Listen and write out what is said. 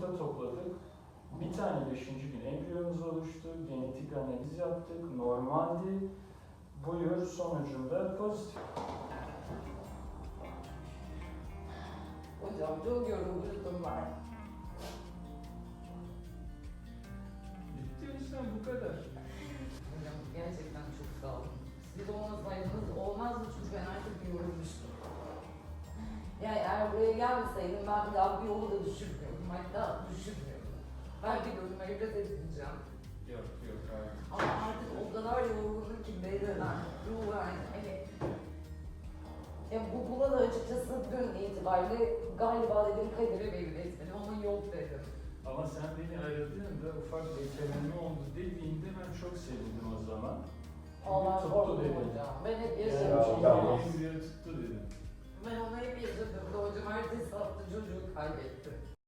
yumurta topladık. Bir tane beşinci gün embriyomuz oluştu. Genetik analiz yaptık. Normaldi. Buyur sonucunda pozitif. Hocam çok yorulmuştum ben. Bitti sen bu kadar? Hocam gerçekten çok sağ olun. Siz olmasaydınız olmazdı çünkü ben artık yorulmuştum. Yani eğer buraya gelmeseydim ben bir daha bir yolu da düşünmüyordum. Hatta düşünmüyordum. Belki bölüme evlat edineceğim. Yok yok hayır. Ama artık o kadar yorgunum ki bedenen, ruhen, hani... Ya bu buna da açıkçası dün itibariyle galiba dedim Kadir'e belli etmedim ama yok dedim. Ama sen beni aradığında ufak bekleme oldu dediğinde ben çok sevindim o zaman. Allah tuttu dedim. hocam. Ben hep Ya, yaşamışım. ya, embriyo tuttu dedim. Ben onu hep yaşadım. Hocam ertesi hafta çocuğu kaybettim.